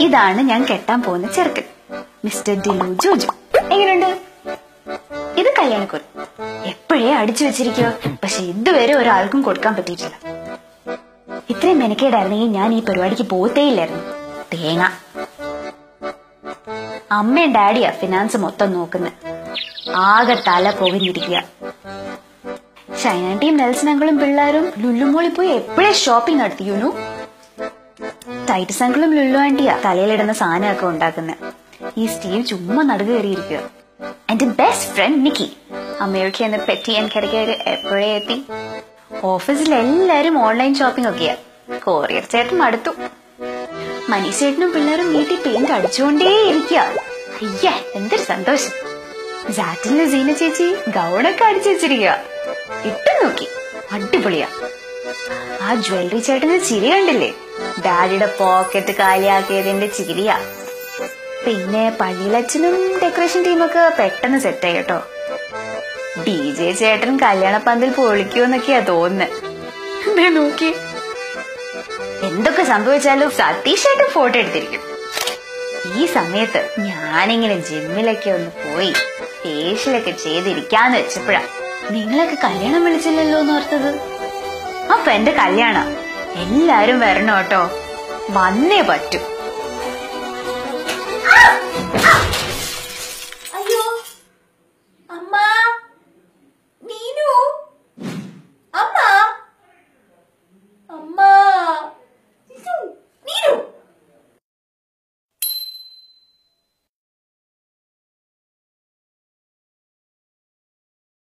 ഇതാണ് ഞാൻ കെട്ടാൻ പോകുന്ന ചെറുക്കൻ. മിസ്റ്റർ ഡിലു ജോജു. എങ്ങനെയുണ്ട്? ഇത് കല്യാണക്കുറി. എപ്പോഴേ അടിച്ചു വെച്ചിരിക്കോ പക്ഷെ ഇതുവരെ ഒരാൾക്കും കൊടുക്കാൻ പറ്റിയിട്ടില്ല. ഇത്രയും മെനക്കേടായിരുന്നെങ്കിൽ ഞാൻ ഈ പരിപാടിക്ക് പോത്തേയില്ലായിരുന്നു തേങ്ങ. അമ്മയും ഡാഡിയാ ഫിനാൻസ് മൊത്തം നോക്കുന്നത് ആകെ തല പോകിഞ്ഞിരിക്കുക ഷൈനാന്റിയും നെൽസനങ്ങളും പിള്ളേരും ലുല്ലുമോളി പോയി എപ്പോഴേ ഷോപ്പിംഗ് നടത്തിയുന്നു ടൈറ്റസ് അങ്കിളും ലുല്ലു ആന്റിയാ തലയിലിടുന്ന സാധനമൊക്കെ ഉണ്ടാക്കുന്നത് ഈ സ്റ്റീവ് ചുമ്മാ നടുക കയറിയിരിക്കുക എന്റെ ബെസ്റ്റ് ഫ്രണ്ട് നിക്കി. അമേരിക്ക എന്ന് പെറ്റി എനിക്കിടയ്ക്ക് എപ്പോഴേ എത്തി? ഓഫീസിൽ എല്ലാരും ഓൺലൈൻ ഷോപ്പിംഗ് ഒക്കെയാ. കൊറിയർ ചേട്ടൻ അടുത്തു. മനീഷേട്ടനും പിള്ളേരും വീട്ടിൽ പെയിന്റ് അടിച്ചുകൊണ്ടേ ഇരിക്കുക അയ്യ എന്തൊരു സന്തോഷം. ജാറ്റിലെ ജീന ചേച്ചി ഗൗണൊക്കെ അടിച്ചു വെച്ചിരിക്കുക ഇട്ടു നോക്കി. അടിപൊളിയാ. ആ ജ്വല്ലറി ചേട്ടന് ചിരി കണ്ടില്ലേ? ഡാഡിയുടെ പോക്കറ്റ് കാലിയാക്കിയതിന്റെ ചിരിയാ. പിന്നെ പള്ളിയിലച്ഛനും ഡെക്കറേഷൻ ടീമൊക്കെ പെട്ടെന്ന് സെറ്റായി കേട്ടോ. ഡി ജെ ചേട്ടൻ കല്യാണ പന്തൽ പൊളിക്കുമെന്നൊക്കെയാ തോന്നുന്നത് നോക്കി. എന്തൊക്കെ സംഭവിച്ചാലും സതീഷായിട്ട് ഫോട്ടോ എടുത്തിരിക്കും. ഈ സമയത്ത് ഞാനിങ്ങനെ ജിമ്മിലൊക്കെ ഒന്ന് പോയി ഫേഷ്യലൊക്കെ ചെയ്തിരിക്കാന്ന് വെച്ചപ്പോഴാ നിങ്ങളൊക്കെ കല്യാണം വിളിച്ചില്ലല്ലോ എന്ന് ഓർത്തത്? അപ്പൊ എന്റെ കല്യാണം. എല്ലാരും വരണോട്ടോ വന്നേ പറ്റൂ.